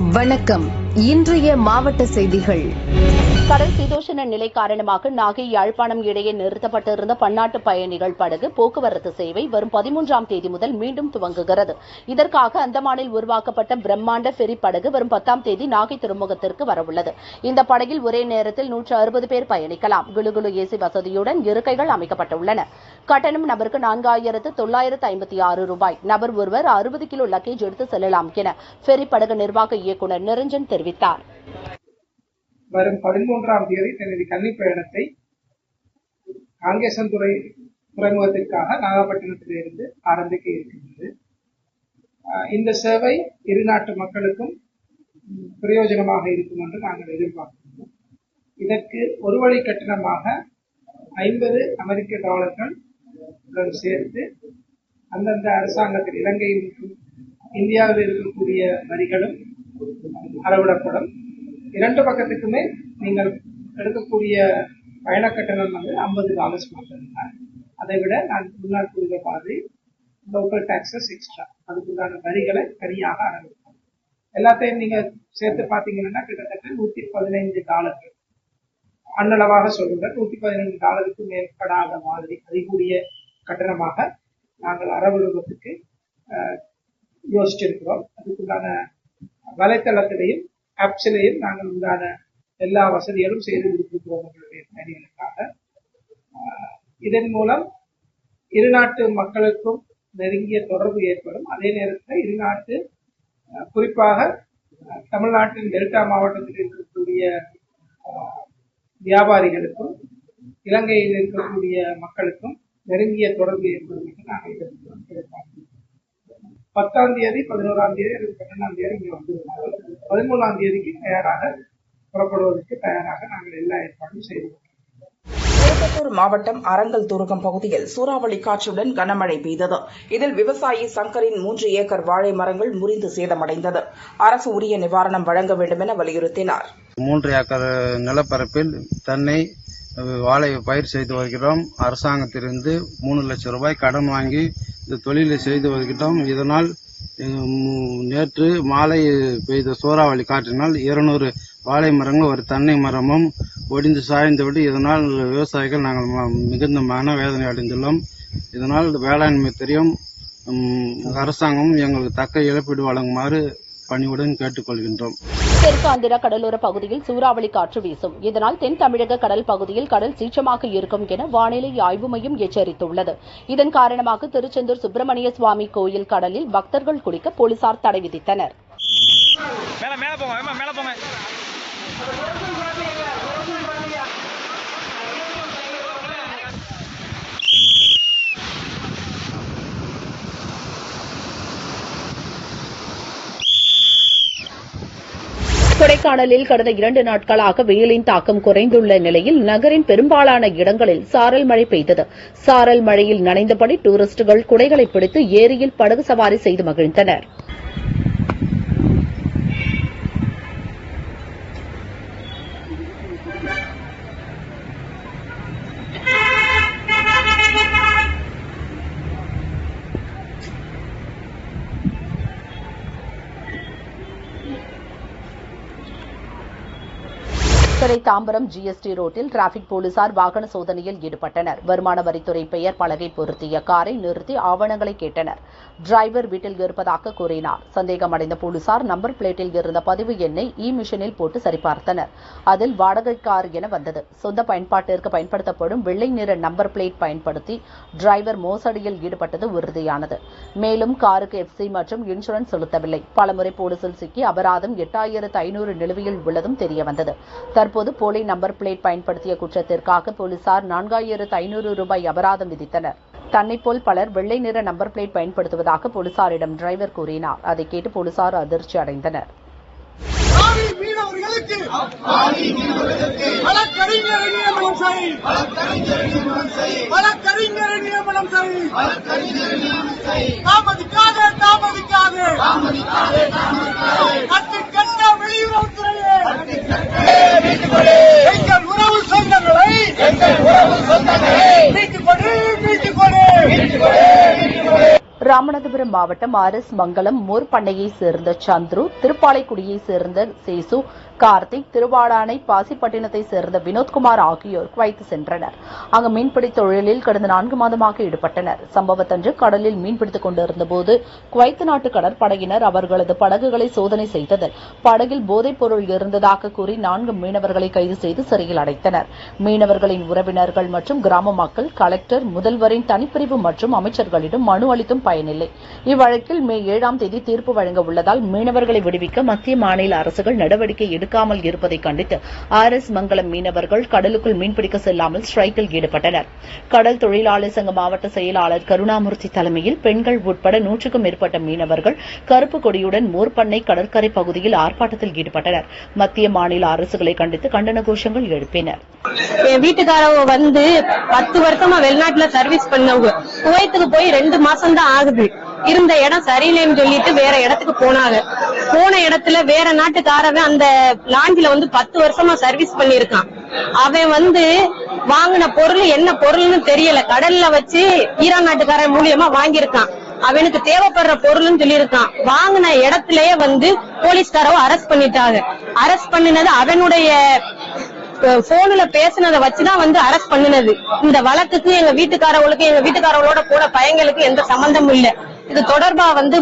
வணக்கம். இன்றைய மாவட்ட செய்திகள். கடல் சீதோஷண நிலை காரணமாக நாகை யாழ்ப்பாணம் இடையே நிறுத்தப்பட்டிருந்த பன்னாட்டு பயணிகள் படகு போக்குவரத்து சேவை வரும் பதிமூன்றாம் தேதி முதல் மீண்டும் துவங்குகிறது. இதற்காக அந்தமானில் உருவாக்கப்பட்ட பிரம்மாண்ட ஃபெரி படகு வரும் பத்தாம் தேதி நாகை துறைமுகத்திற்கு வரவுள்ளது. இந்த படகில் ஒரே நேரத்தில் நூற்று அறுபது பேர் பயணிக்கலாம். குலுகுலு ஏசி வசதியுடன் இருக்கைகள் அமைக்கப்பட்டுள்ளன. கட்டணம் நபருக்கு நான்காயிரத்து தொள்ளாயிரத்து ஐம்பத்தி ஆறு ரூபாய். நபர் ஒருவர் அறுபது கிலோ லக்கேஜ் எடுத்து செல்லலாம் என ஃபெரி படகு நிர்வாக இயக்குநர் நிரஞ்சன் தெரிவித்தார். தெரிவித்தார். வரும் பதிமூன்றாம் தேதி தனது கன்னி பயணத்தை காங்கேசன்துறை துறைமுகத்திற்காக நாகப்பட்டினத்திலிருந்து ஆரம்பிக்க இருக்கின்றது. இந்த சேவை இரு நாட்டு மக்களுக்கும் பிரயோஜனமாக இருக்கும் என்று நாங்கள் எதிர்பார்க்கின்றோம். இதற்கு ஒரு வழி கட்டணமாக ஐம்பது அமெரிக்க டாலர்கள் சேர்த்து அந்தந்த அரசாங்கத்தில் இலங்கையில் இருக்கும் இந்தியாவில் இருக்கக்கூடிய வரிகளும் அளவிடப்படும். இரண்டு பக்கத்துக்குமே நீங்கள் எடுக்கக்கூடிய பயண கட்டணம் வந்து ஐம்பது டாலர்ஸ் மட்டும்தான். அதை விட நான் முன்னால் கூறிய மாதிரி லோக்கல் டாக்ஸஸ் எக்ஸ்ட்ரா அதுக்குண்டான வரிகளை தனியாக ஆரம்பிப்போம் எல்லாத்தையும் நீங்க சேர்த்து பார்த்தீங்கன்னா கிட்டத்தட்ட நூத்தி பதினைந்து டாலர்கள். அன்னளவாக சொல்லுங்கள். நூத்தி பதினைந்து டாலருக்கு மேற்படாத மாதிரி அதிகூடிய கட்டணமாக நாங்கள் அறவலுவத்துக்கு யோசிச்சிருக்கிறோம். அதுக்குண்டான வலைத்தளத்திலையும் ஆப்ஸிலையும் நாங்கள் உண்டான எல்லா வசதிகளும் செய்து கொடுத்திருக்கிறோம் எங்களுடைய பயணிகளுக்காக. இதன் மூலம் இரு நாட்டு மக்களுக்கும் நெருங்கிய தொடர்பு ஏற்படும். அதே நேரத்தில் இரு நாட்டு குறிப்பாக தமிழ்நாட்டின் டெல்டா மாவட்டத்தில் இருக்கக்கூடிய வியாபாரிகளுக்கும் இலங்கையில் இருக்கக்கூடிய மக்களுக்கும் நெருங்கிய தொடர்பு ஏற்படும் என்று நாங்கள் எதிர்பார்க்கிறோம் எதிர்பார்க்கிறோம். பத்தாம் தேதி பதினோராம் தேதி அல்லது பன்னெண்டாம் தேதி இங்கே வந்திருந்தால் பதிமூணாம் தேதிக்கு தயாராக புறப்படுவதற்கு தயாராக நாங்கள் எல்லா ஏற்பாடும் செய்து கொண்டிருக்கிறோம். திருப்பத்தூர் மாவட்டம் அரங்கல் துருகம் பகுதியில் சூறாவளி காற்றுடன் கனமழை பெய்தது. இதில் விவசாயி சங்கரின் மூன்று ஏக்கர் வாழை மரங்கள் முறிந்து சேதமடைந்தது. அரசு உரிய நிவாரணம் வழங்க வேண்டும் என வலியுறுத்தினார். மூன்று ஏக்கர் நிலப்பரப்பில் தென்னை வாழை பயிர் செய்து வருகிறோம். அரசாங்கத்திலிருந்து மூணு லட்சம் ரூபாய் கடன் வாங்கி தொழிலை செய்து வருகிறோம் இதனால் நேற்று மாலை பெய்த சூறாவளி காற்றினால் இருநூறு வாழை மரங்கள் ஒரு தென்னை மரமும் ஒடிந்து சாய்ந்துவிட்டு இதனால் விவசாயிகள் நாங்கள் ம- மிகுந்த மனவேதனை அடைந்துள்ளோம். இதனால் வேளாண்மை தெரியும் அரசாங்கம் எங்களுக்கு தக்க இழப்பீடு வழங்குமாறு பணிவுடன் கேட்டுக்கொள்கின்றோம். தெற்கு ஆந்திரா கடலோர பகுதியில் சூறாவளி காற்று வீசும். இதனால் தென் தமிழக கடல் பகுதியில் கடல் சீற்றமாக இருக்கும் என வானிலை ஆய்வு மையம் எச்சரித்துள்ளது. இதன் காரணமாக திருச்செந்தூர் சுப்பிரமணிய சுவாமி கோயில் கடலில் பக்தர்கள் குளிக்க போலீசார் தடை விதித்தனர் மேல மேல போங்க ஏம்மா, மேல போங்க கொடைக்கானலில் கடந்த இரண்டு நாட்களாக வெயிலின் தாக்கம் குறைந்துள்ள நிலையில் நகரின் பெரும்பாலான இடங்களில் சாரல் மழை பெய்தது. சாரல் மழையில் நனைந்தபடி டூரிஸ்டுகள் குடைகளை பிடித்து ஏரியில் படகு சவாரி செய்து மகிழ்ந்தனர். மதுரை தாம்பரம் ஜிஎஸ்டி ரோட்டில் டிராபிக் போலீசார் வாகன சோதனையில் ஈடுபட்டனர். வருமான வரித்துறை பெயர் பலகை பொருத்திய காரை நிறுத்தி ஆவணங்களை கேட்டனர். டிரைவர் வீட்டில் இருப்பதாக கூறினார். சந்தேகமடைந்த போலீசார் நம்பர் பிளேட்டில் இருந்த பதிவு எண்ணை இ மிஷினில் போட்டு சரிபார்த்தனர். அதில் வாடகை கார் என வந்தது. சொந்த பயன்பாட்டிற்கு பயன்படுத்தப்படும் வெள்ளை நிற நம்பர் பிளேட் பயன்படுத்தி டிரைவர் மோசடியில் ஈடுபட்டது உறுதியானது. மேலும் காருக்கு எஃப்சி மற்றும் இன்சூரன்ஸ் செலுத்தவில்லை. பலமுறை போலீசில் சிக்கி அபராதம் எட்டாயிரத்து ஐநூறு நிலுவையில் உள்ளதும் தெரியவந்தது. தற்போது போலி நம்பர் பிளேட் பயன்படுத்திய குற்றத்திற்காக போலீசார் நான்காயிரத்து ஐநூறு ரூபாய் அபராதம் விதித்தனர். தன்னை போல் பலர் வெள்ளை நிற நம்பர் பிளேட் பயன்படுத்துவதாக போலீசாரிடம் டிரைவர் கூறினார். அதை கேட்டு போலீசார் அதிர்ச்சி அடைந்தனர். ஆவி மீனவர்களுக்கு வழக்கறிஞரை நியமனம் செய். வழக்கறிஞரை நியமனம் செய். தாமதிக்காதே தாமதிக்காதே. கட்டு கட்ட வெளியுறவுத்துறையே எங்கள் உறவு சொந்தங்களை மீட்டுக் கொடு மீட்டுக் கொடு ராம ராமநாதபுரம் மாவட்டம் ஆர் எஸ் மங்கலம் மூர்பண்ணையைச் சேர்ந்த சந்துரு திருப்பாலைக்குடியைச் சேர்ந்த சேசு கார்த்திக் திருவாடானை பாசிப்பட்டினத்தை சேர்ந்த வினோத்குமார் ஆகியோர் குவைத்து சென்றனர். அங்கு மீன்பிடி தொழிலில் கடந்த நான்கு மாதமாக ஈடுபட்டனர். சம்பவத்தன்று கடலில் மீன்பிடித்துக் கொண்டிருந்தபோது குவைத்து நாட்டு கடற்படையினர் அவர்களது படகுகளை சோதனை செய்ததில் படகில் போதைப் பொருள் இருந்ததாக கூறி நான்கு மீனவர்களை கைது செய்து சிறையில் அடைத்தனர். மீனவர்களின் உறவினர்கள் மற்றும் கிராம மக்கள் கலெக்டர் முதல்வரின் தனிப்பிரிவு மற்றும் அமைச்சர்களிடம் மனு அளித்தும் பயனில்லை. இவ்வழக்கில் மே ஏழாம் தேதி தீர்ப்பு வழங்க உள்ளதால் மீனவர்களை விடுவிக்க மத்திய மாநில அரசுகள் நடவடிக்கை எடுக்காமல் இருப்பதை கண்டித்து ஆர் எஸ் மங்கலம் மீனவர்கள் கடலுக்குள் மீன்பிடிக்க செல்லாமல் ஸ்ட்ரைக்கில் ஈடுபட்டனர். கடல் தொழிலாளர் சங்க மாவட்ட செயலாளர் கருணாமூர்த்தி தலைமையில் பெண்கள் உட்பட நூற்றுக்கும் மேற்பட்ட மீனவர்கள் கருப்பு கொடியுடன் மோர்பண்ணை கடற்கரை பகுதியில் ஆர்ப்பாட்டத்தில் ஈடுபட்டனர். மத்திய மாநில அரசுகளை கண்டித்து கண்டன கோஷங்கள் எழுப்பினர் என் வீட்டுக்காரவ வந்து பத்து வருஷமா வெளிநாட்டுல சர்வீஸ் பண்ணவங்க. குவைத்துக்கு போய் ரெண்டு மாசம் தான் ஆகுது. இருந்த இடம் சரியில்லைன்னு சொல்லிட்டு வேற இடத்துக்கு போனாங்க. போன இடத்துல வேற நாட்டுக்காரவன் அந்த லாஞ்சில வந்து பத்து வருஷமா சர்வீஸ் பண்ணிருக்கான் அவன் வந்து வாங்கின பொருள் என்ன பொருள்னு தெரியல. கடல்ல வச்சு ஈரான் நாட்டுக்காரன் மூலியமா வாங்கியிருக்கான். அவனுக்கு தேவைப்படுற பொருள்னு சொல்லியிருக்கான். வாங்கின இடத்துலயே வந்து போலீஸ்காரவ அரெஸ்ட் பண்ணிட்டாங்க. அரெஸ்ட் பண்ணினது அவனுடைய போன்ல பேசினதை வச்சுதான் வந்து அரெஸ்ட் பண்ணுனது. இந்த வழக்குக்கு எங்க வீட்டுக்காரவங்களுக்கு எங்க வீட்டுக்காரவங்களோட கூட பையங்களுக்கு எந்த சம்பந்தமும் இல்ல. இது தொடர்பா வந்து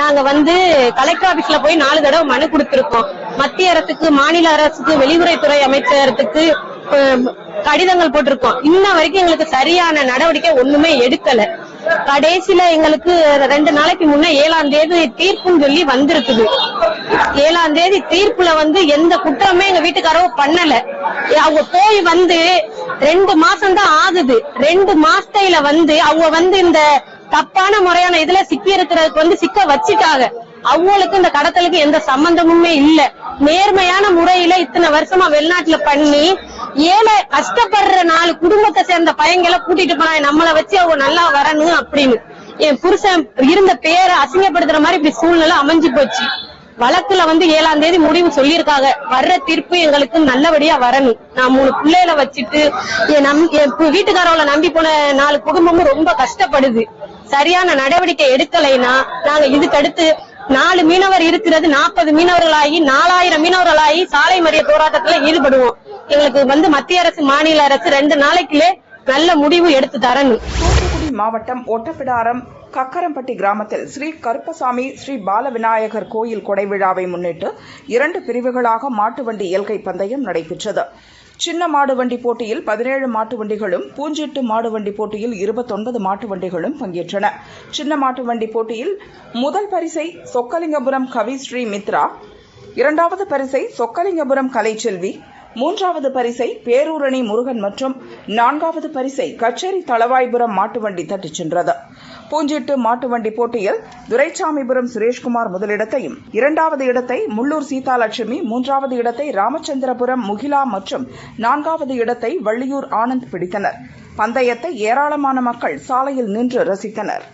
நாங்க வந்து கலெக்டர் ஆபீஸ்ல போய் நாலு தடவை மனு கொடுத்திருக்கோம். மத்திய அரசுக்கு மாநில அரசுக்கு வெளியுறவுத்துறை அமைச்சரத்துக்கு கடிதங்கள் போட்டிருக்கோம். இன்ன வரைக்கும் எங்களுக்கு சரியான நடவடிக்கை ஒண்ணுமே எடுக்கல. கடைசியில எங்களுக்கு ரெண்டு நாளைக்கு முன்ன ஏழாம் தேதி தீர்ப்புன்னு சொல்லி வந்திருக்குது. ஏழாம் தேதி தீர்ப்புல வந்து எந்த குற்றமே எங்க வீட்டுக்காரோ பண்ணல. அவங்க போய் வந்து ரெண்டு மாசம் தான் ஆகுது. ரெண்டு மாசத்தையில வந்து அவங்க வந்து இந்த தப்பான முறையான இதுல சிக்கி இருக்கிறதுக்கு வந்து சிக்க வச்சுட்டாங்க. அவங்களுக்கு இந்த கடத்தலுக்கு எந்த சம்பந்தமுமே இல்ல. நேர்மையான முறையில இத்தனை வருஷமா வெளிநாட்டுல பண்ணி ஏழை கஷ்டப்படுற நாலு குடும்பத்தை சேர்ந்த பையங்களை கூட்டிட்டு போனாங்க நம்மளை வச்சு அவங்க நல்லா வரணும் அப்படின்னு. என் புருஷன் இருந்த பேரை அசிங்கப்படுத்துற மாதிரி இப்படி சூழ்நிலை அமைஞ்சு போச்சு. வழக்குல வந்து ஏழாம் தேதி முடிவு சொல்லியிருக்காங்க. வர்ற தீர்ப்பு எங்களுக்கு நல்லபடியா வரணும். நான் மூணு பிள்ளைகளை வச்சுட்டு என் நம் என் வீட்டுக்காரவளை நம்பி போன நாலு குடும்பமும் ரொம்ப கஷ்டப்படுது. சரியான நடவடிக்கை எடுக்கலைன்னா நாங்க இதுக்கடுத்து நாலு மீனவர் இருக்கிறது நாற்பது மீனவர்களாகி நாலாயிரம் மீனவர்களாகி சாலை மறிய போராட்டத்துல ஈடுபடுவோம். எங்களுக்கு வந்து மத்திய அரசு மாநில அரசு ரெண்டு நாளைக்குள்ளே நல்ல முடிவு எடுத்து தரணும். தூத்துக்குடி மாவட்டம் ஒட்டப்பிடாரம் கக்கரம்பட்டி கிராமத்தில் ஸ்ரீ கருப்பசாமி ஸ்ரீ பால விநாயகர் கோயில் கொடை விழாவை முன்னிட்டு இரண்டு பிரிவுகளாக மாட்டு வண்டி இயற்கை பந்தயம் நடைபெற்றது. சின்ன மாடு வண்டி போட்டியில் பதினேழு மாட்டு வண்டிகளும் பூஞ்சிட்டு மாடு வண்டி போட்டியில் இருபத்தொன்பது மாட்டு வண்டிகளும் பங்கேற்றன. சின்ன மாட்டு வண்டி போட்டியில் முதல் பரிசை சொக்கலிங்கபுரம் கவி ஸ்ரீ மித்ரா இரண்டாவது பரிசை சொக்கலிங்கபுரம் கலைச்செல்வி மூன்றாவது பரிசை பேரூரணி முருகன் மற்றும் நான்காவது பரிசை கச்சேரி தளவாய்புரம் மாட்டுவண்டி தட்டிச் சென்றது. பூஞ்சிட்டு மாட்டுவண்டி போட்டியில் துரைசாமிபுரம் சுரேஷ்குமார் முதலிடத்தையும் இரண்டாவது இடத்தை முள்ளூர் சீதாலட்சுமி மூன்றாவது இடத்தை ராமச்சந்திரபுரம் முகிலா மற்றும் நான்காவது இடத்தை வள்ளியூர் ஆனந்த் பிடித்தனர். பந்தயத்தை ஏராளமான மக்கள் சாலையில் நின்று ரசித்தனர்.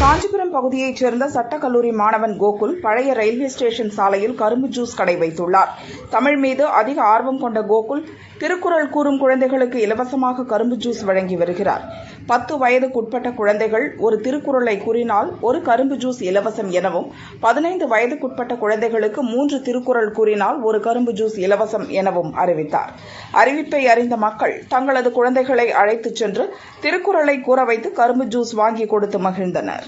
காஞ்சிபுரம் பகுதியைச் சேர்ந்த சட்டக்கல்லூரி மாணவன் கோகுல் பழைய ரயில்வே ஸ்டேஷன் சாலையில் கரும்பு ஜூஸ் கடை வைத்துள்ளார். தமிழ் மீது அதிக ஆர்வம் கொண்ட கோகுல் திருக்குறள் கூறும் குழந்தைகளுக்கு இலவசமாக கரும்பு ஜூஸ் வழங்கி வருகிறார். பத்து வயதுக்குட்பட்ட குழந்தைகள் ஒரு திருக்குறளை கூறினால் ஒரு கரும்பு ஜூஸ் இலவசம் எனவும் பதினைந்து வயதுக்குட்பட்ட குழந்தைகளுக்கு மூன்று திருக்குறள் கூறினால் ஒரு கரும்பு ஜூஸ் இலவசம் எனவும் அறிவித்தார். அறிவிப்பை அறிந்த மக்கள் தங்களது குழந்தைகளை அழைத்துச் சென்று திருக்குறளை கூற வைத்து கரும்பு ஜூஸ் வாங்கி கொடுத்து மகிழ்ந்தனர்.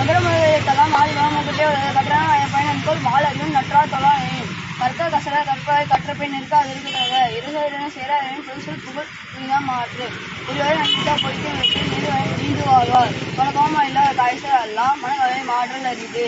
அகரமுதலாம் மாறி மாமக்கிட்டே கட்டுறாங்க என் பையன் போல் மாலரும் நற்றா தொலாம் கற்க கசர கற்பாய் கற்ற பின் இருக்க அது இருக்கிறவ சேர சொல் சொல் புகழ் நீதான் மாற்று. இருவரை நம்பிக்கா பொய்த்து வெற்றி மீது நீந்து வாழ்வார்? பல இல்லாத காய்ச்சல் எல்லாம் மனக்கவை மாற்றல் அறிது